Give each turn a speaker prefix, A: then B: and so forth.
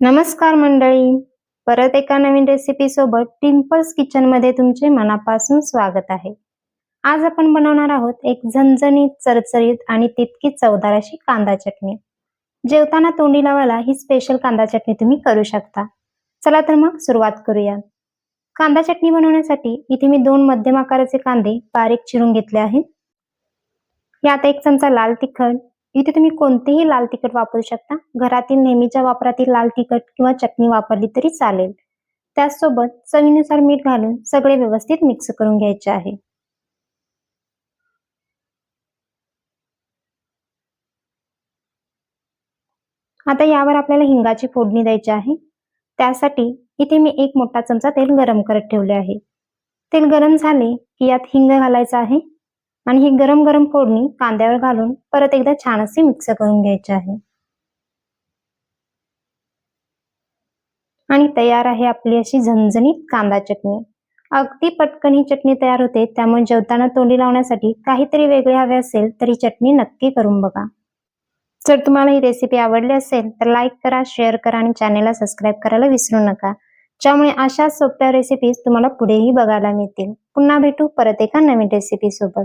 A: नमस्कार मंडळी. परत एका नवीन रेसिपी सोबत टिम्पल्स किचनमध्ये तुमचे मनापासून स्वागत आहे. आज आपण बनवणार आहोत एक झणझणीत चरचरीत आणि तितकी चवदार अशी कांदा चटणी. जेवताना तोंडी लावायला ही स्पेशल कांदा चटणी तुम्ही करू शकता. चला तर मग सुरुवात करूया. कांदा चटणी बनवण्यासाठी इथे मी दोन मध्यम आकाराचे कांदे बारीक चिरून घेतले आहेत. यात एक चमचा लाल तिखट इथे तुम्ही कोणतेही लाल तिखट वापरू शकता. घरातील नेहमीच्या वापरातील लाल तिखट किंवा चटणी वापरली तरी चालेल. त्याचसोबत चवीनुसार मीठ घालून सगळे व्यवस्थित मिक्स करून घ्यायचे आहे. आता यावर आपल्याला हिंगाची फोडणी द्यायची आहे. त्यासाठी इथे मी एक मोठा चमचा तेल गरम करत ठेवले आहे. तेल गरम झाले की यात हिंग घालायचं आहे. आणि ही गरम गरम फोडणी कांद्यावर घालून परत एकदा छान असे मिक्स करून घ्यायचे आहे. आणि तयार आहे आपली अशी झणझणीत कांदा चटणी. अगदी पटकन ही चटणी तयार होते त्यामुळे जेवताना तोंडी लावण्यासाठी काहीतरी वेगळे हवे असेल तर ही चटणी नक्की करून बघा. जर तुम्हाला ही रेसिपी आवडली असेल तर लाईक करा शेअर करा आणि चॅनेलला सबस्क्राईब करायला विसरू नका. ज्यामुळे अशा सोप्या रेसिपीज तुम्हाला पुढेही बघायला मिळतील. पुन्हा भेटू परत एका नवीन रेसिपी सोबत.